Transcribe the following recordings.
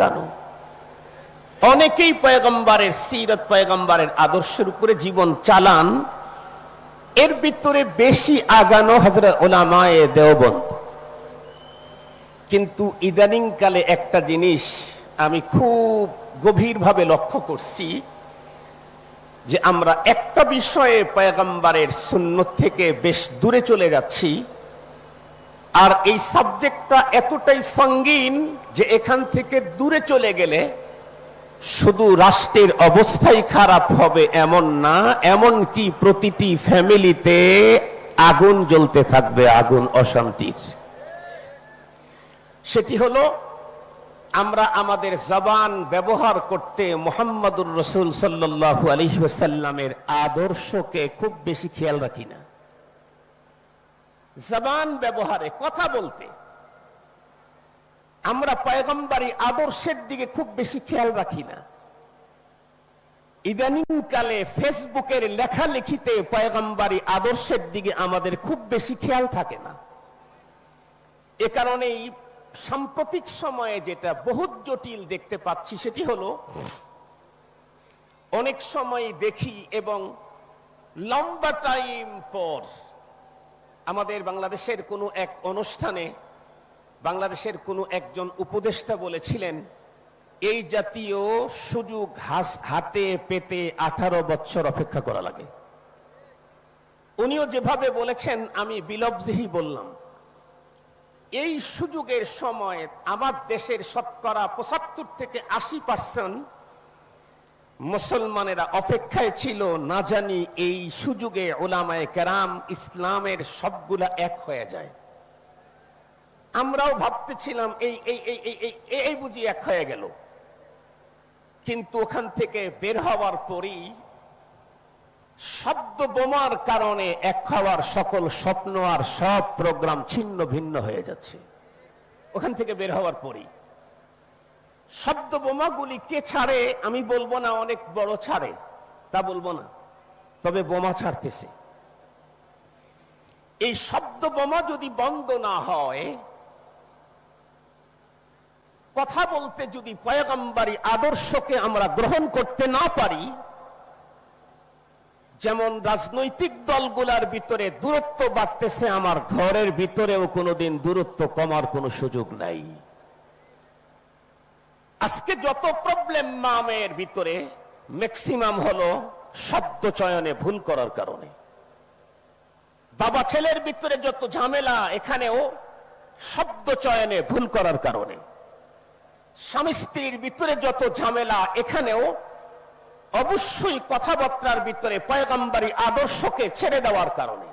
আগানো অনেকেই পয়গম্বারের সিরত, পয়গম্বারের আদর্শের উপরে জীবন চালান। এর ভিতরে বেশি আগানো হজরত ওলামায়ে দেওবন্দ। কিন্তু ইদানিং কালে একটা জিনিস আমি খুব গভীরভাবে লক্ষ্য করছি যে আমরা একটা বিষয়ে পয়গম্বারের সুন্নত থেকে বেশ দূরে চলে যাচ্ছি। আর এই সাবজেক্টটা এতটাই সঙ্গীন যে এখান থেকে দূরে চলে গেলে শুধু রাষ্ট্রের অবস্থাই খারাপ হবে এমন না এমন কি প্রতিটি ফ্যামিলিতে আগুন জ্বলতে থাকবে, আগুন অশান্তির। সেটি হলো, আমরা আমাদের জবান ব্যবহার করতে মোহাম্মদুর রসুল সাল্লাল্লাহু আলাইহি ওয়াসাল্লামের আদর্শকে খুব বেশি খেয়াল রাখি না। জবান ব্যবহারে, কথা বলতে। আমরা পয়গম্বারি আদর্শের দিকে খুব বেশি খেয়াল রাখি না। ইদানিং কালে ফেসবুকের লেখালেখিতে পয়গম্বারি আদর্শের দিকে আমাদের খুব বেশি খেয়াল থাকে না। এ কারণেই সাম্প্রতিক সময়ে যেটা বহুত জটিল দেখতে পাচ্ছি সেটি হলো, অনেক সময় দেখি এবং লম্বা টাইম পর আমাদের বাংলাদেশের কোনো এক অনুষ্ঠানে বাংলাদেশের কোনো একজন উপদেষ্টা বলেছিলেন, এই জাতীয় সুযোগ হাতে পেতে আঠারো বছর অপেক্ষা করা লাগে। উনিও যেভাবে বলেছেন, আমি বিলব্ধি বললাম, এই সুযোগের সময় আমার দেশের শতকরা পঁচাত্তর থেকে আশি পার্সেন্ট মুসলমানেরা অপেক্ষায় ছিল, না জানি এই সুযোগে ওলামায় কেরাম ইসলামের সবগুলা এক হয়ে যায়। আমরাও ভাবতেছিলাম এই এই এই এই এই, এই- এই বুঝি এক হয়ে গেল। কিন্তু ওখান থেকে বের হওয়ার পরই শব্দ বোমার কারণে এক হওয়ার সকল স্বপ্ন আর সব প্রোগ্রাম ছিন্ন ভিন্ন হয়ে যাচ্ছে। ওখান থেকে বের হওয়ার পরই শব্দ বোমাগুলি কে ছাড়ে, আমি বলব না অনেক বড় ছাড়ে, তা বলব না। তবে বোমা ছাড়তেছে। এই শব্দ বোমা যদি বন্ধ না হয়, কথা বলতে যদি পয়গম্বারি আদর্শকে আমরা গ্রহণ করতে না পারি, যেমন রাজনৈতিক দলগুলার ভিতরে দূরত্ব বাড়তেছে, আমার ঘরের ভিতরেও কোনোদিন দূরত্ব কমার কোনো সুযোগ নাই। আজকে যত প্রবলেম মামের ভিতরে ম্যাক্সিমাম হলো শব্দ চয়নে ভুল করার কারণে। বাবা ছেলের ভিতরে যত ঝামেলা, এখানেও শব্দ চয়নে ভুল করার কারণে। স্বামী স্ত্রীর ভিতরে যত ঝামেলা, এখানেও অবশ্যই কথাবার্তার ভিতরে পয়গম্বরী আদর্শকে ছেড়ে দেওয়ার কারণে।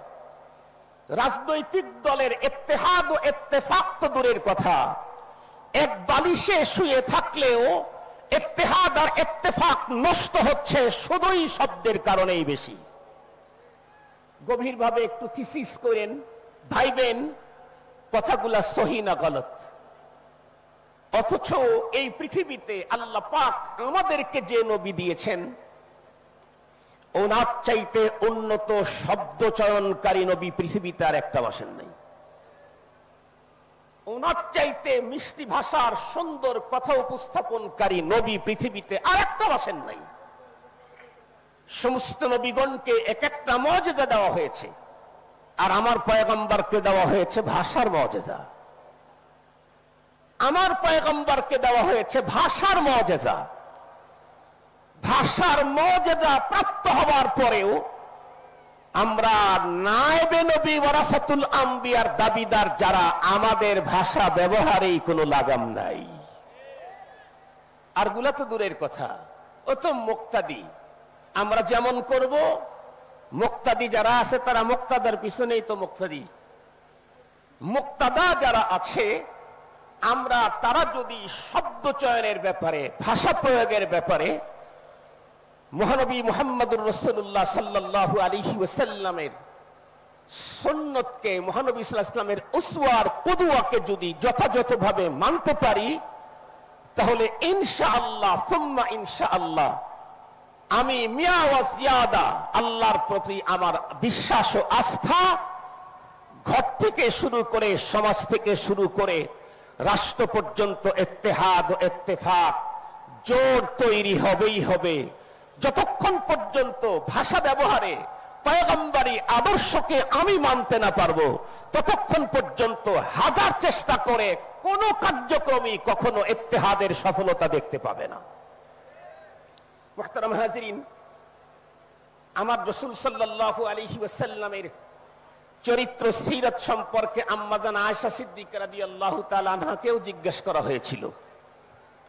রাজনৈতিক দলের এত্তেহাদ ও এত্তেফাক তো দূরের কথা। এক বালিশে শুয়ে থাকলেও এত্তেহাদ আর এত্তেফাক নষ্ট হচ্ছে শুধুই শব্দের কারণেই বেশি। গভীরভাবে একটু থিসিস করেন, ভাইবেন, কথাগুলা সহি না গলত। অথচ এই পৃথিবীতে আল্লাহ পাক আমাদেরকে যে নবী দিয়েছেন, ওনার চাইতে উন্নত শব্দ চয়নকারী নবী পৃথিবীতে আর একটা বসেন নাই। ওনার চাইতে মিষ্টি ভাষার সুন্দর কথা উপস্থাপনকারী নবী পৃথিবীতে আর একটা বসেন নাই। সমস্ত নবীগণকে এক একটা মর্যাদা দেওয়া হয়েছে। আর আমার পয়গম্বরকে দেওয়া হয়েছে ভাষার মর্যাদা। আমার পয়গম্বরকে দেওয়া হয়েছে ভাষার মর্যাদা। ভাষার মর্যাদা প্রাপ্ত হওয়ার পরেও আমরা নায়েবে নবী ওয়ারাসাতুল আম্বিয়ার দাবিদার যারা, আমাদের ভাষা ব্যবহারেই কোনো লাগাম নাই। আরগুলা তো দূরের কথা। ও তো মুক্তাদি। আমরা যেমন করব, মুক্তাদি যারা আছে তারা মুক্তাদার পিছনেই তো মুক্তাদি। মুক্তাদা যারা আছে, আমরা তারা যদি শব্দ চয়নের ব্যাপারে, ভাষা প্রয়োগের ব্যাপারে মহানবী মোহাম্মদুর রসুল্লাহ সাল্লাহ আলিহি ওসাল্লামের সন্ন্যতকে মহানবী ইসলামের উসওয়ার পদুয়াকে যদি যথাযথভাবে মানতে পারি, তাহলে ইনশা আল্লাহ সুম্মা ইনশা আল্লাহ আমি মিয়া ওয়াজিয়াদা আল্লাহর প্রতি আমার বিশ্বাস ও আস্থা ঘর থেকে শুরু করে, সমাজ থেকে শুরু করে, রাষ্ট্র পর্যন্ত এত্তেহাদ ও এত্তেফাক জোর তৈরি হবেই হবে। যতক্ষণ পর্যন্ত ভাষা ব্যবহারে পয়গম্বরী আদর্শকে আমি মানতে না পারব, ততক্ষণ পর্যন্ত হাজার চেষ্টা করে কোন কার্যক্রমই কখনো এত্তেহাদের সফলতা দেখতে পাবে না। আমার রসুল সাল্লাল্লাহু আলাইহি ওয়াসাল্লামের চরিত্র সিরত সম্পর্কে আম্মাজান আয়েশা সিদ্দিক রাদিয়াল্লাহু তাআলা আনহাকেও জিজ্ঞেস করা হয়েছিল।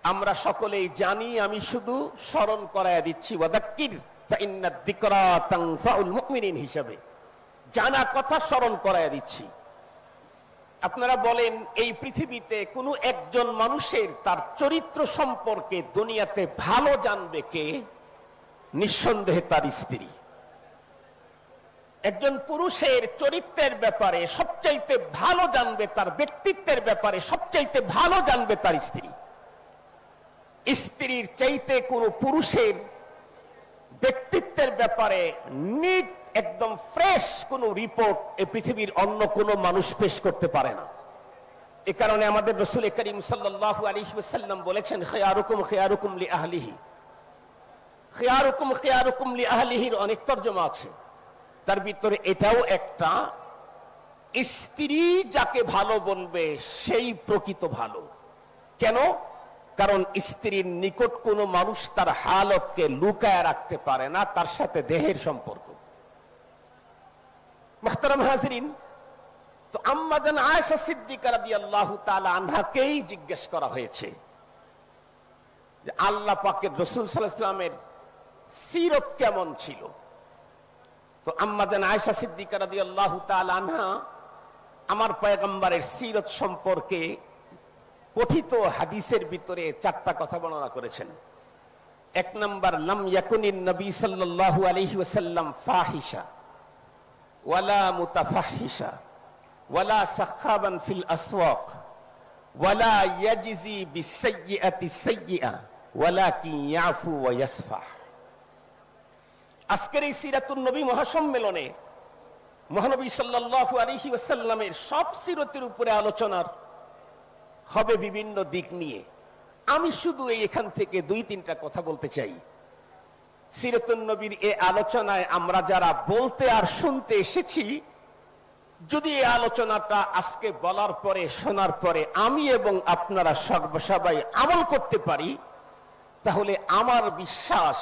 আমরা সকলেই জানি, আমি শুধু স্মরণ করায় দিচ্ছি হিসাবে। জানা কথা স্মরণ করায় দিচ্ছি। আপনারা বলেন, এই পৃথিবীতে কোনো একজন মানুষের তার চরিত্র সম্পর্কে দুনিয়াতে ভালো জানবে কে? নিঃসন্দেহে তার স্ত্রী। একজন পুরুষের চরিত্রের ব্যাপারে সবচাইতে ভালো জানবে তার ব্যক্তিত্বের ব্যাপারে সবচাইতে ভালো জানবে তার স্ত্রী। স্ত্রীর চাইতে কোন পুরুষের ব্যক্তিত্বের ব্যাপারে নিট একদম ফ্রেশ কোন রিপোর্ট এ পৃথিবীর অন্য কোন মানুষ পেশ করতে পারে না। এ কারণে আমাদের রসুল করিম সাল্লাল্লাহু আলাইহি বলেছেন, খেয়ারুকুম খেয়ারুকুম লি আহলিহি খেয়ারুকুম খেয়ারুকুম লি আহলিহির অনেক তর্জমা আছে। তার ভিতরে এটাও একটা, স্ত্রী যাকে ভালো বলবে সেই প্রকৃত ভালো। কেন? কারণ স্ত্রীর নিকট কোনো মানুষ তার হালতকে লুকায় রাখতে পারে না, তার সাথে দেহের সম্পর্ক। তো আনহাকেই জিজ্ঞেস করা হয়েছে আল্লাহ পাকের রাসূল সিরত কেমন ছিল? তো আম্মাজান আয়েশা সিদ্দিকা তাআলা আনহা আমার পয়গম্বরের সিরত সম্পর্কে কথিত হাদিসের ভিতরে চারটা কথা বর্ণনা করেছেন। এক নম্বর, লাম ইয়াকুনিন নবী সাল্লাল্লাহু আলাইহি ওয়াসাল্লাম ফাহিশা, ওয়ালা মুতাফাহিশা, ওয়ালা সাখাবান ফিল আসওয়াক, ওয়ালা ইয়াজজি বিসাইয়্যাতি সাইয়্যা ওয়ালাকিন ইয়াফু ওয়া ইয়াসফাহ। আজকের এই সিরাতুন নবী মহাসম্মেলনে মহানবী সাল্লাল্লাহু আলাইহি ওয়াসাল্লামের সব সিরতের উপরে আলোচনার হবে বিভিন্ন দিক নিয়ে। আমি শুধু এই এখান থেকে দুই, তিনটা কথা বলতে চাই। সিরতুন নবীর এ আলোচনায় আমরা যারা বলতে আর শুনতে এসেছি, যদি এই আলোচনাটা আজকে বলার পরে, শোনার পরে আমি এবং আপনারা সবাই আমল করতে পারি, তাহলে আমার বিশ্বাস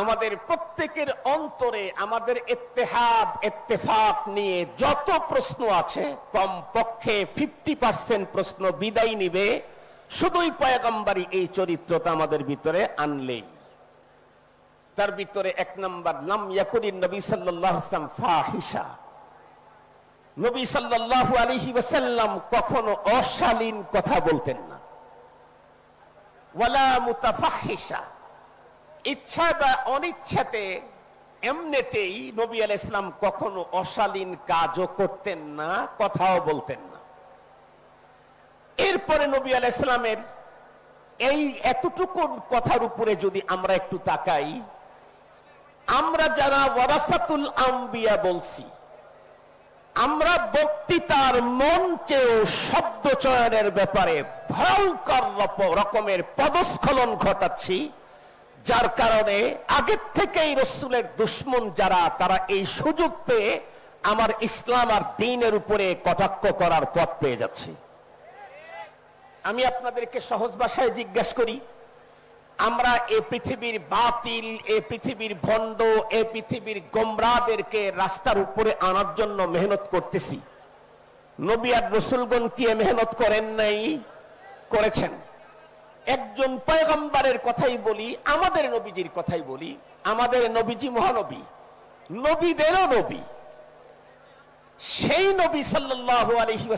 আমাদের প্রত্যেকের অন্তরে আমাদের এত্তেহাদ এত্তেফাক নিয়ে যত প্রশ্ন আছে কম পক্ষে ফিফটি পার্সেন্ট প্রশ্ন বিদায় নিবে। শুধুই পয়গম্বারি এই চরিত্রটা আমাদের ভিতরে আনলেই। তার ভিতরে এক নম্বর, নাম ইয়াকুরিন নবী সাল্লাল্লাহু আলাইহি ফাহিশা। নবী সাল্লাল্লাহু আলাইহি ওয়াসাল্লাম কখনো অশালীন কথা বলতেন না। ওয়ালা মুতাফাহিশা। ইচ্ছা বা অনিচ্ছাতে এমনিতেই নবী আল ইসলাম কখনো অশালীন কাজও করতেন না, কথাও বলতেন না। এরপরে নবী আল ইসলামের এই এতটুকু কথার উপরে যদি আমরা একটু তাকাই, আমরা যারা ওয়ারাসাতুল আম্বিয়া বলছি, আমরা বক্তৃতার মঞ্চেও শব্দ চয়নের ব্যাপারে ভয়ঙ্কর রকমের পদস্খলন ঘটাচ্ছি। যার কারণে আগের থেকেই রসুলের দুশ্মন যারা, তারা এই সুযোগ পেয়ে আমার ইসলাম আর দিনের উপরে কটাক্ষ করার পথ পেয়ে যাচ্ছে। আমি আপনাদেরকে সহজ ভাষায় জিজ্ঞেস করি, আমরা এ পৃথিবীর বাতিল, এ পৃথিবীর ভণ্ড, এ পৃথিবীর গোমরাদেরকে রাস্তার উপরে আনার জন্য মেহনত করতেছি। নবী আর রসুলগণ কি মেহনত করেন নাই? করেছেন। একজন পয়গম্বরের কথাই বলি, আমাদের নবীজির কথাই বলি, আমাদের নবীজি মহানবী, নবীদেরও নবী। সেই নবী সাল্লাহ আলহি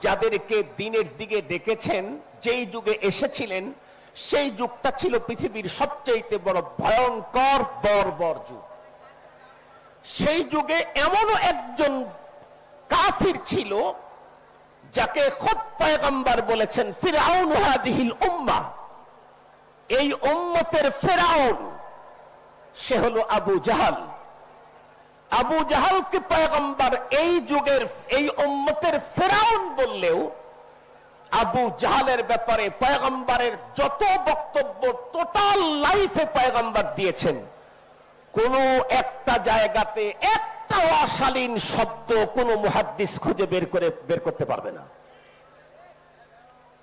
যাদেরকে দিনের দিকে ডেকেছেন, যেই যুগে এসেছিলেন, সেই যুগটা ছিল পৃথিবীর সবচেয়ে বড় ভয়ঙ্কর, বর্বর যুগ। সেই যুগে এমনও একজন কাফির ছিল যাকে খোদ পয়গম্বর বলেছেন ফিরাউন হাদিহিল উম্মা। এই উম্মতের ফেরাউন, সে হলো আবু জাহাল। আবু জাহালকে পয়গম্বর এই যুগের, এই উম্মতের ফেরাউন বললেও আবু জাহালের ব্যাপারে পয়গম্বরের যত বক্তব্য টোটাল লাইফে পয়গম্বর দিয়েছেন। কোন একটা জায়গাতে একটা অশালীন শব্দ কোন মুহাদ্দিস খুঁজে বের করে, বের করতে পারবে না।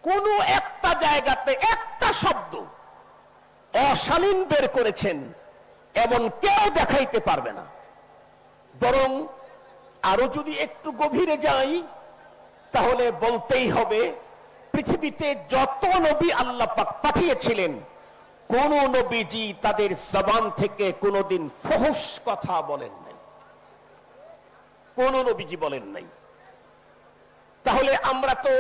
কোন একটা জায়গাতে একটা শব্দ অশালীন বের করেছেন, এমন কেউ দেখাইতে পারবে না। বরং আরও যদি একটু গভীরে যাই, তাহলে বলতেই হবে, পৃথিবীতে যত নবী আল্লাহ পাক পাঠিয়েছিলেন, কোন নবীজি তাদের জবান থেকে কোনোদিন ফহস কথা বলেন কোন নবীজি বলেন নাই। তাহলে আমরা তো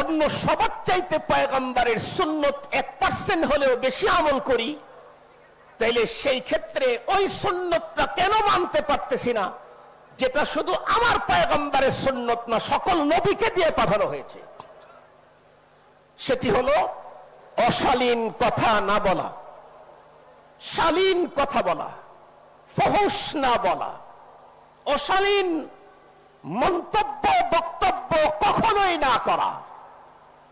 অন্য সবার চাইতে পয়গম্বরের সুন্নত এক পার্সেন্ট হলেও বেশি আমল করি, তাইলে সেই ক্ষেত্রে ওই সুন্নতটা কেন মানতে পারতেছি না? যেটা শুধু আমার পয়গম্বরের সুন্নত না, সকল নবীকে দিয়ে পাঠানো হয়েছে। সেটি হলো অশালীন কথা না বলা, শালীন কথা বলা। ফহস না বলা। অশালীন মন্তব্য, বক্তব্য কখনোই না করা।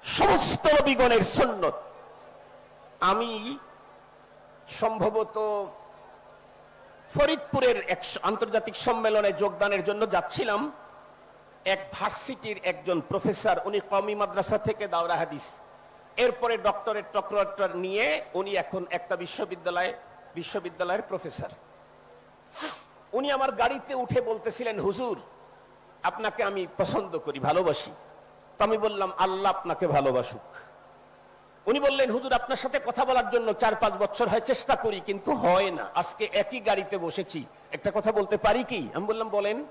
সমস্ত নবীগণের সুন্নত। আমি সম্ভবত ফরিদপুরের এক আন্তর্জাতিক সম্মেলনে যোগদানের জন্য যাচ্ছিলাম। এক ভার্সিটির একজন প্রফেসর, উনি কমি মাদ্রাসা থেকে দাওরা হাদিস। এরপরে ডক্টরের টক্টর নিয়ে উনি এখন একটা বিশ্ববিদ্যালয়, বিশ্ববিদ্যালয়ের প্রফেসর। উনি আমার গাড়িতে উঠে বলতেছিলেন, হুজুর, আপনাকে আমি পছন্দ করি, ভালোবাসি। তো আমি বললাম, আল্লাহ আপনাকে ভালোবাসুক। উনি বললেন, হুজুর, আপনার সাথে কথা বলার জন্য চার পাঁচ বছর হয়, চেষ্টা করি, কিন্তু হয় না। আজকে একই গাড়িতে বসেছি। একটা কথা বলতে পারি কি? আমি বললাম, বলেন।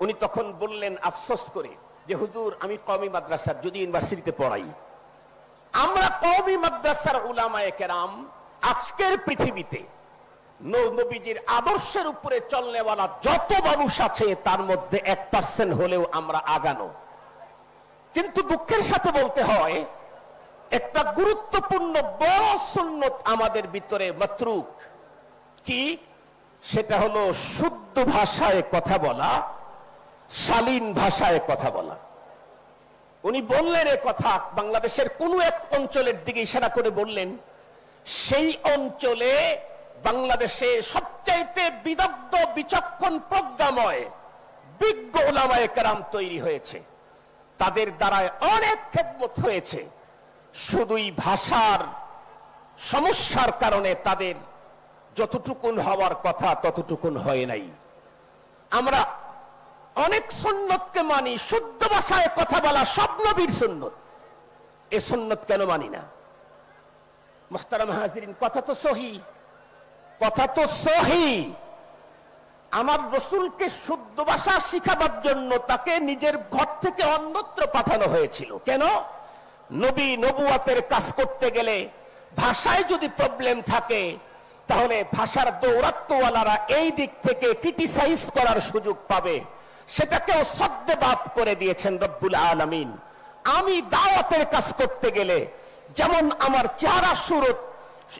উনি তখন বললেন, আফসোস করে যে, হুজুর, আমি কমি মাদ্রাসার, যদি ইউনিভার্সিটিতে পড়াই। আমরা কমি মাদ্রাসার উলামায়ে কেরাম আজকের পৃথিবীতে নবীজির আদর্শের উপরে চলনেওয়ালা যত মানুষ আছে, তার মধ্যে এক পার্সেন্ট হলেও আমরা আগানো। কিন্তু দুঃখের সাথে বলতে হয়, একটা গুরুত্বপূর্ণ বড় সুন্নত আমাদের ভিতরে মাতরুক। কি? সেটা হলো শুদ্ধ ভাষায় কথা বলা, শালীন ভাষায় কথা বলা। উনি বললেন এ কথা, বাংলাদেশের কোন এক অঞ্চলের দিকে ইশারা করে বললেন, সেই অঞ্চলে বাংলাদেশে সবচাইতে বিদগ্ধ, বিচক্ষণ প্রজ্ঞাময়, বিজ্ঞ ওলামায় কারাম তৈরি হয়েছে। তাদের দ্বারায় অনেক খেদমত হয়েছে। শুধুই ভাষার সমস্যার কারণে তাদের যতটুকুন হওয়ার কথা ততটুকুন হয় নাই। আমরা অনেক সুন্নতকে মানি, শুদ্ধ ভাষায় কথা বলা সব নবীর সুন্নত। এ সুন্নত কেন মানি না? মোহতারাম হাজিরিন, কথা তো সহি। কথা তো সহি। আমার রসুলকে শুদ্ধ ভাষা শিখাবার জন্য তাকে নিজের ঘর থেকে অন্যত্র পাঠানো হয়েছিল। কেন? নবী নবুয়াতের কাজ করতে গেলে ভাষায় যদি প্রবলেম থাকে, তাহলে ভাষার দৌরাত্মওয়ালারা এই দিক থেকে ক্রিটিসাইজ করার সুযোগ পাবে। সেটাকেও সদ্যবাদ করে দিয়েছেন রব্বুল আলমিন। আমি দাওয়াতের কাজ করতে গেলে যেমন আমার চেহারা সুরত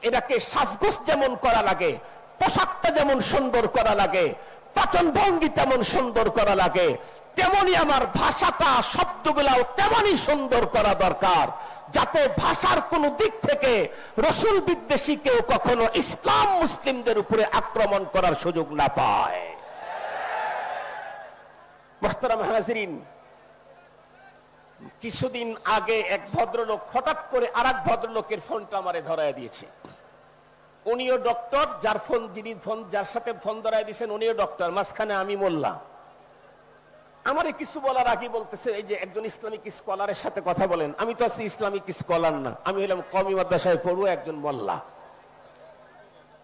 এটাকে সাজগোজ যেমন করা লাগে, পোশাকটা যেমন সুন্দর করা লাগে, পাচন ভঙ্গি তেমন সুন্দর করা লাগে, তেমনি আমার ভাষাটা, শব্দগুলাও তেমনই সুন্দর করা দরকার, যাতে ভাষার কোন দিক থেকে রসুল বিদ্বেষী কেউ কখনো ইসলাম মুসলিমদের উপরে আক্রমণ করার সুযোগ না পায়। মোহতারাম হাজরিন কিছুদিন আগে এক ভদ্রলোক হঠাৎ করে আর এক ভদ্রলোকের ফোনটা আমারে ধরায় দিয়েছে। উনিও ডক্টর, যার ফোন, যিনি ফোন, যার সাথে ফোন ধরায় দিয়েছেন, উনিও ডক্টর। মাঝখানে আমি মোল্লা আমারে কিছু বলার আগে বলতেছে, এই যে একজন ইসলামিক স্কলারের সাথে কথা বলেন। আমি তো আছি ইসলামিক স্কলার না। আমি হলাম কমি মাদ্রাসায় পড়ব একজন মোল্লা।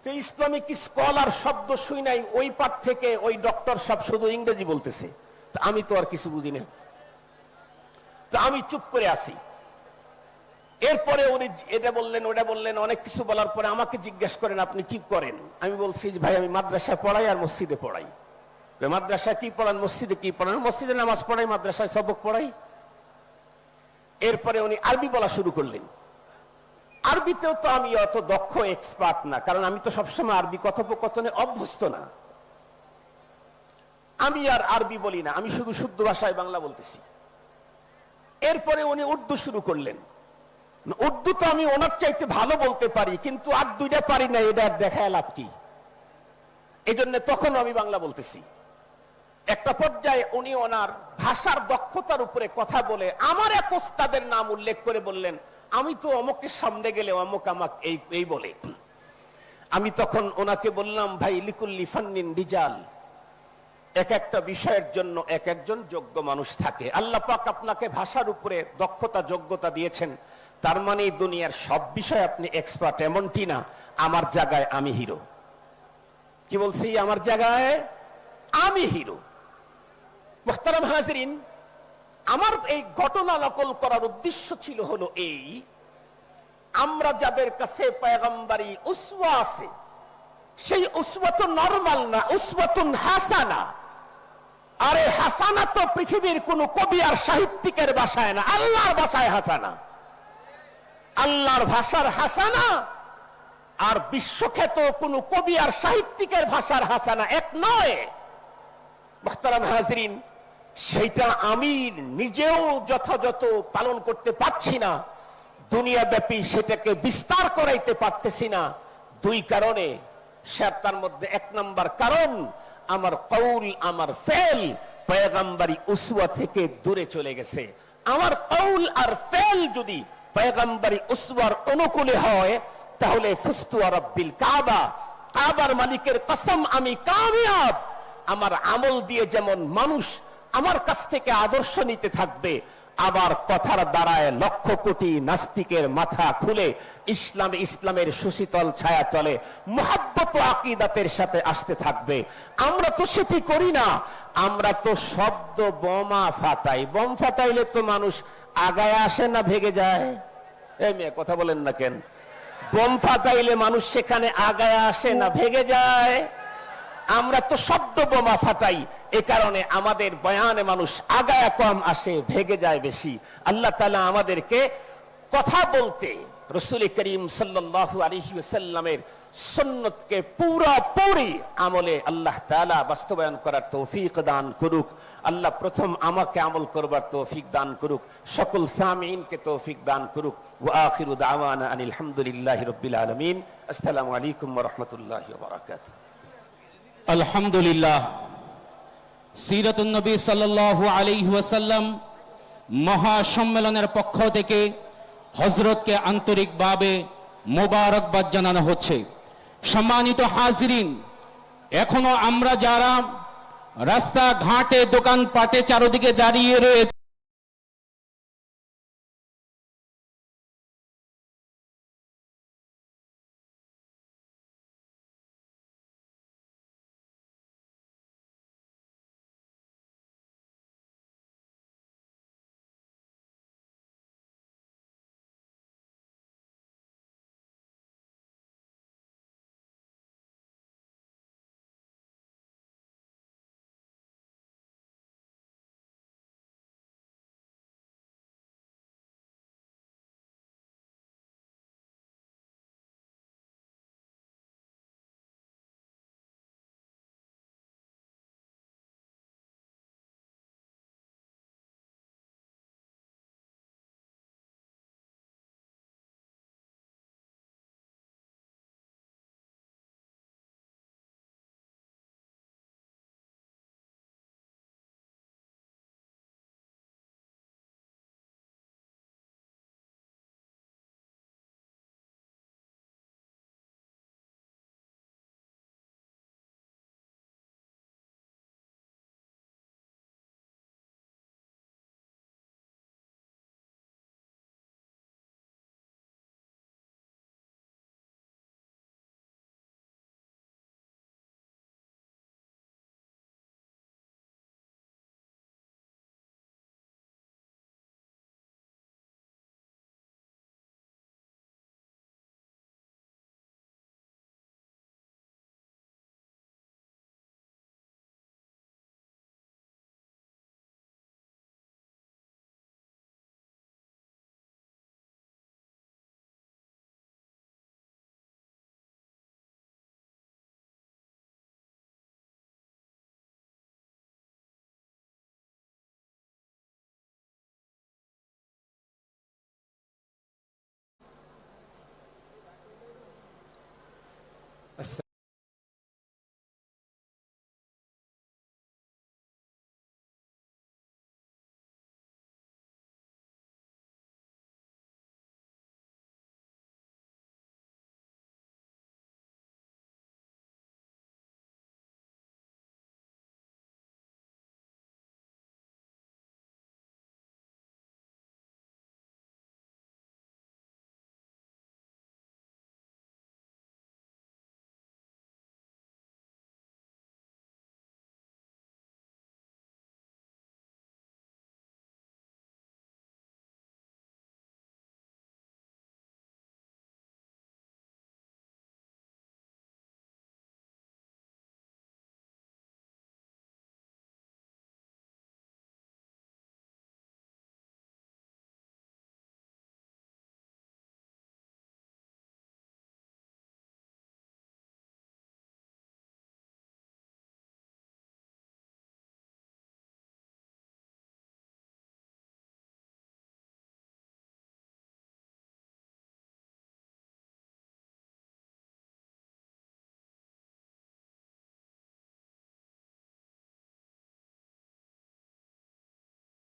তো ইসলামিক স্কলার শব্দ শুই নাই, ওই পাঠ থেকে ওই ডক্টর সব শুধু ইংরেজি বলতেছে। আমি তো আর কিছু বুঝি না। তো আমি চুপ করে আসি এরপরে উনি এটা বললেন, ওটা বললেন, অনেক কিছু বলার পরে আমাকে জিজ্ঞেস করেন, আপনি কি করেন? আমি বলছি ভাই, আমি মাদ্রাসা পড়াই আর মসজিদে পড়াই। মাদ্রাসা কি পড়ান? মসজিদে কি পড়ান? মসজিদে নামাজ পড়াই, মাদ্রাসায় সবক পড়াই। এরপরে উনি আরবি বলা শুরু করলেন। আরবিতেও তো আমি অত দক্ষ এক্সপার্ট না, কারণ আমি তো সবসময় আরবি কথোপকথনে অভ্যস্ত না। আমি আর আরবি বলি না, আমি শুধু শুদ্ধ ভাষায় বাংলা বলতেছি। এরপরে উনি উর্দু শুরু করলেন। উর্দু তো আমি ওনার চাইতে ভালো বলতে পারি, কিন্তু আর দুইটা পারি না, এটা দেখায় লাভ কি? এই জন্য তখন আমি বাংলা বলতেছি। একটা পর্যায়ে উনি ওনার ভাষার দক্ষতার উপরে কথা বলে আমার এক ওস্তাদের নাম উল্লেখ করে বললেন, আমি তো অমুকের সামনে গেলে অমুক আমাকে এই এই বলে। আমি তখন ওনাকে বললাম, ভাই, লিকুল্লি ফান্নিন রিজাল। এক একটা বিষয়ের জন্য এক একজন যোগ্য মানুষ থাকে। আল্লাহ পাক আপনাকে ভাষার উপরে দক্ষতা, যোগ্যতা দিয়েছেন। তার মানে দুনিয়ার সব বিষয়ে আপনি এক্সপার্ট এমনটি না, আমার জায়গায় আমি হিরো কি বলছি? আমার জায়গায় আমি হিরো মোহতারাম হাজরিন, আমার এই ঘটনা নকল করার উদ্দেশ্য ছিল হলো এই, আমরা যাদের কাছে পয়গম্বরী উসওয়া আছে, সেই উসওয়া তো নরমাল না উসওয়াতুন হাসানা। আরে হাসানা তো পৃথিবীর কোন কবি আর সাহিত্যিকের ভাষায় না, আল্লাহর ভাষায় হাসানা। আল্লাহর ভাষার হাসানা আর বিশ্বখ্যাত কোন কবি আর সাহিত্যিকের ভাষার হাসানা এক নয়। হাজরিন, সেইটা আমি নিজেও যথাযথ পালন করতে পারছি না। দুনিয়া ব্যাপী সেটাকে বিস্তার করাইতে পারতেছি না। দুই কারণে সে তার মধ্যে এক নাম্বার কারণ আমার কৌল, আমার ফেল পয়গাম্বারি উসুয়া থেকে দূরে চলে গেছে। আমার কৌল আর ফেল যদি পয়গাম্বারি উসুয়ার অনুকূলে হয়, তাহলে ফুস্তুয়া রব্বিল কাবা, কাবার মালিকের কসম, আমি কামিয়াব। আমার আমল দিয়ে যেমন মানুষ আমার কাছ থেকে আদর্শ নিতে থাকবে আবার কথার দ্বারায় লক্ষ কোটি নাস্তিকের মাথা খুলে ইসলাম ইসলামের সুশীতল ছায়া তলে মোহাব্বত আকিদাতের সাথে আসতে থাকবে। আমরা তো সেটি করি না। আমরা তো শব্দ বোমা ফাটাই। বোম ফাটাইলে তো মানুষ আগায় আসে না, ভেগে যায়। এই মেয়ে, কথা বলেন না কেন? বোম ফাটাইলে মানুষ সেখানে আগায় আসে না, ভেগে যায়। আমরা তো শব্দ বোমা ফাটাই। এ কারণে আমাদের বয়ানে মানুষ আগায় কম আসে, ভেগে যায় বেশি। আল্লাহ তালা আমাদেরকে কথা বলতে রসুল করিম সাল্লাল্লাহু আলাইহি সাল্লামের সন্ন্যতকে পুরোপুরি আমলে আল্লাহ তাআলা বাস্তবায়ন করার তৌফিক দান করুক। আল্লাহ প্রথম আমাকে আমল করবার তৌফিক দান করুক। সকল সামিনকে তৌফিক দান করুক। ওয়া আখিরু দাওয়ানা আনিল রাব্বিল আলামিন। আসসালামু আলাইকুম রাহমাতুল্লাহি আলহামদুলিল্লাহ। সিরাতুন্নবী সাল্লাল্লাহু আলাইহি ওয়াসাল্লাম মহাসম্মেলনের পক্ষ থেকে হজরতকে আন্তরিকভাবে মোবারকবাদ জানানো হচ্ছে। সম্মানিত হাজরিন, এখনও আমরা যারা রাস্তা ঘাটে দোকান পাটে চারদিকে দাঁড়িয়ে রয়েছে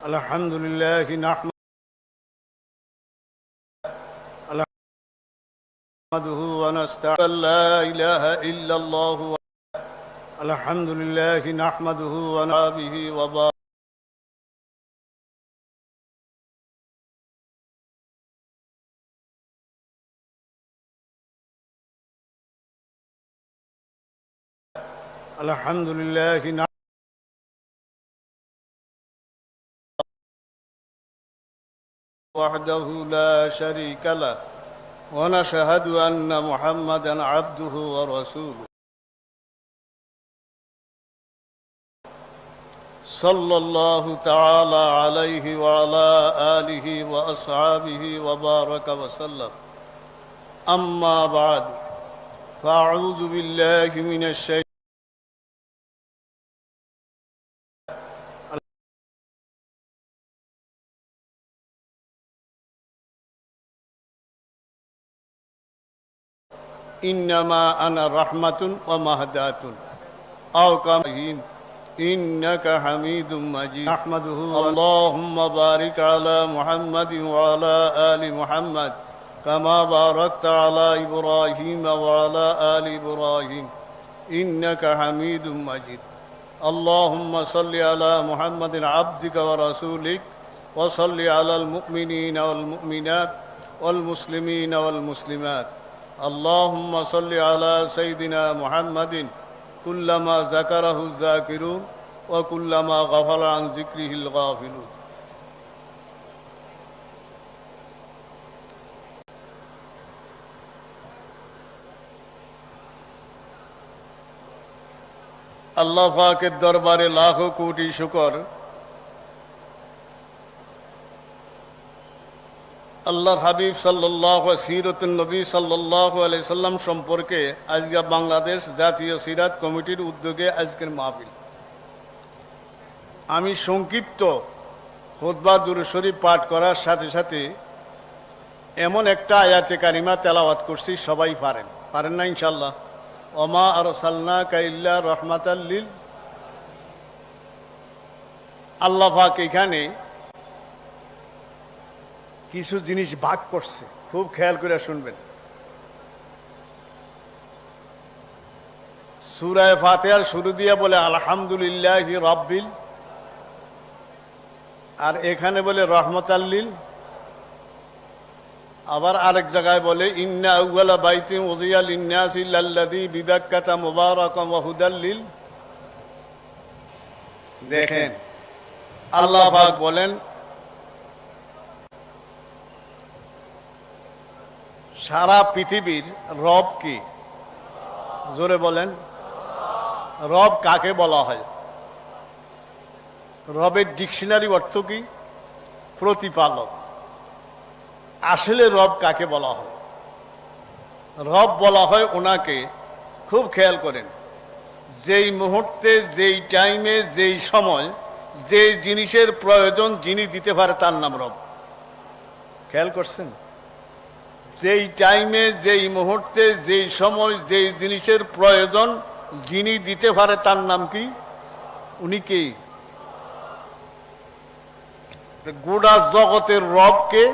الحمد لله نحمد نحمده ونستعين. لا إله إلا الله الحمد لله نحمده ونعبه وبارك. الحمد لله وحده لا شريك له ونشهد أن محمدا عبده ورسوله. صلى الله تعالى عليه وعلى آله وأصحابه وبارك وسلم. أما بعد فأعوذ بالله من الشيطان إنما أنا رحمة ومهداة. أو كما إنك حميد مجيد. نحمده اللهم بارك على محمد وعلى آل محمد كما باركت على إبراهيم وعلى آل إبراهيم. إنك حميد مجيد. اللهم صل على محمد عبدك ورسولك وصل على المؤمنين والمؤمنات والمسلمين والمسلمات. اللهم صل على سيدنا محمد كلما ذكره الذاكرون وكلما غفل عن ذكره الغافلون আল্লাহ পাকের দরবারে লাখো কোটি শুকর আল্লাহর হাবিব সাল্লাহ সিরত নবী সাল্লাহ সাল্লাম সম্পর্কে আজকে বাংলাদেশ জাতীয় সিরাত কমিটির উদ্যোগে আজকের মাহফিল। আমি সংক্ষিপ্ত খোদবা দুরুশরী পাঠ করার সাথে সাথে এমন একটা আয়াতে কারিমা তেলাওয়াত করছি, সবাই পারেন। পারেন না ইনশাল্লাহ ওমা আর সাল্লা কাইল্লা রহমাতাল্লিল আল্লাহ পাক এখানে কিছু জিনিস ভাগ করছে। খুব খেয়াল করে শুনবেন। সুরায় ফাতেহার শুরু দিয়ে বলে, আলহামদুলিল্লাহ রব্বিল আর এখানে বলে রহমত আল্লিল আবার আরেক জায়গায় বলে, ইন্না আউয়ালা বাইতিম উজিয়াল ইন্নাসিল আল্লাযী বিবাক্কাতা মুবারাকাম ওয়া দেখেন, আল্লাহ বলেন সারা পৃথিবীর রব কি? জোরে বলেন। রব কাকে বলা হয়? রবের ডিকশনারি অর্থ কি? প্রতিপালক। আসলে রব কাকে বলা হয়? রব বলা হয় ওনাকে, খুব খেয়াল করেন, যেই মুহূর্তে, যেই টাইমে, যেই সময়, যে জিনিসের প্রয়োজন যিনি দিতে পারে তার নাম রব। খেয়াল করছেন? যেই টাইমে যেই মুহূর্তে, যেই সময়, যেই জিনিসের প্রয়োজন, যিনি দিতে পারে তার নাম কি? উনি কে? গোটা জগতের রবকে